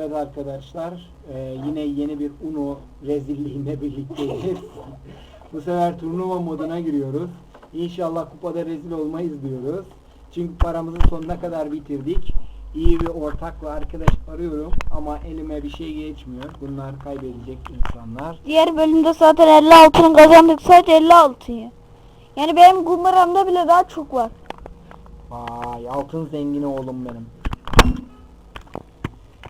Evet arkadaşlar, e, yine yeni bir Uno rezilliğinde birlikteyiz. Bu sefer turnuva moduna giriyoruz. İnşallah kupada rezil olmayız diyoruz. Çünkü paramızı sonuna kadar bitirdik. İyi bir ortak ve arkadaş arıyorum ama elime bir şey geçmiyor. Bunlar kaybedecek insanlar. Diğer bölümde zaten 50 altın kazandık sadece 50 altın. Yani benim kumaramda bile daha çok var. Vay altın zengini oğlum benim.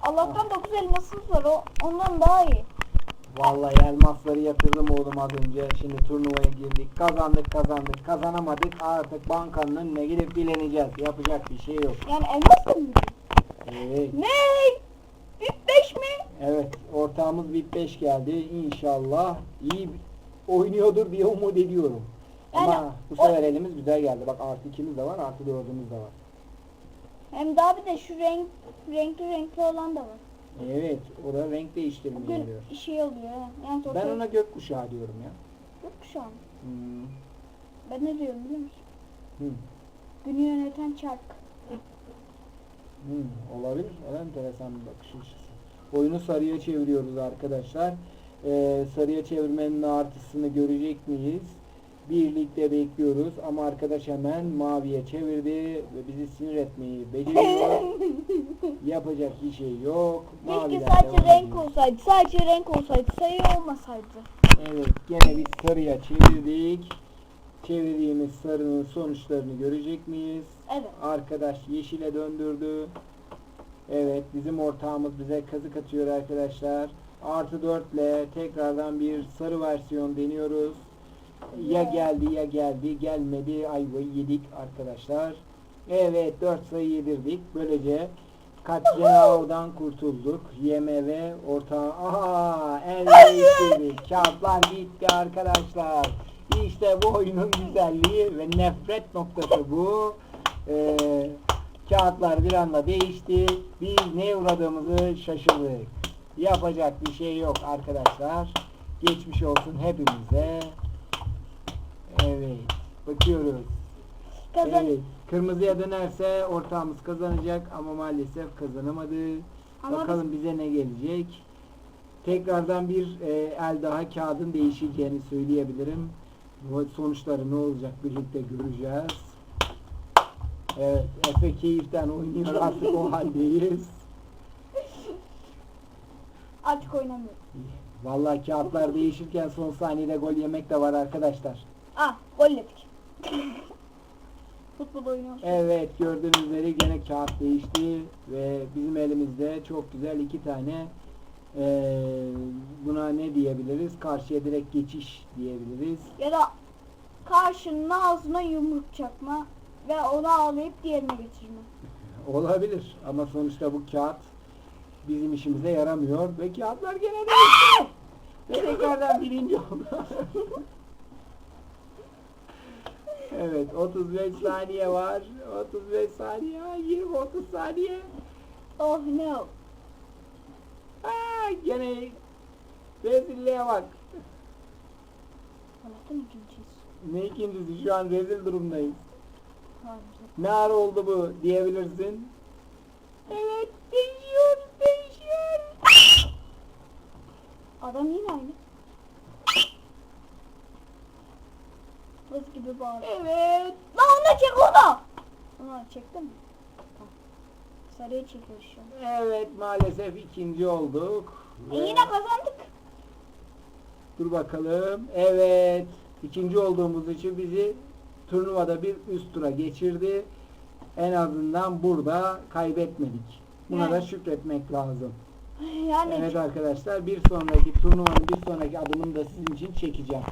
Allah'tan 9 elmasımız var o ondan daha iyi. Vallahi elmasları yatırdım oğlum az önce. Şimdi turnuvaya girdik. Kazandık kazandık. Kazanamadık. Artık bankanın önüne gidip dileneceğiz. Yapacak bir şey yok. Yani elmas mı? Evet. Ne? Bir 5 mi? Evet. Ortağımız VIP 5 geldi. İnşallah iyi oynuyordur diye umut ediyorum. Yani Ama bu sefer elimiz güzel geldi. Bak artı ikimiz de var. Artı dördümüz de var. Hem daha bir de şu renk renkli renkli olan da var. Evet. O da renk değiştirmeye Bugün geliyor. şey oluyor. Yani Ben ona gökkuşağı diyorum ya. Şu an. Hmm. Ben ne diyorum biliyor musun? Hı. Günü yöneten çark. Hmm, olabilir. O da enteresan bir bakış açısı. Oyunu sarıya çeviriyoruz arkadaşlar. Ee, sarıya çevirmenin artısını görecek miyiz? Birlikte bekliyoruz ama arkadaş hemen maviye çevirdi ve bizi sinir etmeyi beceriyor. Yapacak bir şey yok. Keşke sadece devam renk ediyor. olsaydı. Sadece renk olsaydı. Sayı olmasaydı. Evet gene biz sarıya çevirdik. Çevirdiğimiz sarının sonuçlarını görecek miyiz? Evet. Arkadaş yeşile döndürdü. Evet bizim ortağımız bize kazık atıyor arkadaşlar. Artı 4 ile tekrardan bir sarı versiyon deniyoruz. Ya geldi ya geldi gelmedi ayvayı yedik arkadaşlar. Evet 4 sayı yedirdik. Böylece Katliam'dan kurtulduk. Yeme ve ortağı. Aha el değiştirdik. Kağıtlar gitti arkadaşlar. İşte bu oyunun güzelliği ve nefret noktası bu. Ee, kağıtlar bir anda değişti. Biz ne uğradığımızı şaşırdık. Yapacak bir şey yok arkadaşlar. Geçmiş olsun hepimize. Evet. Bakıyoruz. Kazan. Evet. Kırmızıya dönerse ortağımız kazanacak ama maalesef kazanamadı. Ama Bakalım bize ne gelecek. Tekrardan bir e, el daha kağıdın değişeceğini söyleyebilirim. Sonuçları ne olacak birlikte göreceğiz. Evet, Efe keyiften oynuyor artık o haldeyiz. Artık oynamıyorum. Vallahi kağıtlar değişirken son saniyede gol yemek de var arkadaşlar. Ah gol yedik. Futbol oynuyoruz. Evet gördüğünüz üzere gene kağıt değişti ve bizim elimizde çok güzel iki tane eee, buna ne diyebiliriz? Karşıya direkt geçiş diyebiliriz. Ya da karşının ağzına yumruk çakma ve onu ağlayıp diğerine geçirme. Olabilir ama sonuçta bu kağıt bizim işimize yaramıyor ve kağıtlar gene değişti. ve tekrardan birinci oldu. Evet 35 saniye var. 35 saniye, 20 30 saniye. Oh no. Aa, gene rezilliğe bak. Allah'tan ikinciyiz. Ne ikincisi şu an rezil durumdayız. Ne ara oldu bu diyebilirsin. Evet değişiyor değişiyor. Adam yine aynı. Gibi bağırıyor. Evet. Lan onu çek onu. Onu çektin mi? Tamam. Sarıya çekiyoruz şu an. Evet maalesef ikinci olduk. E Ve- yine kazandık. Dur bakalım. Evet. ikinci olduğumuz için bizi turnuvada bir üst tura geçirdi. En azından burada kaybetmedik. Buna da Yani. şükretmek lazım. Yani Evet arkadaşlar bir sonraki turnuvanın bir sonraki adımını da sizin için çekeceğim.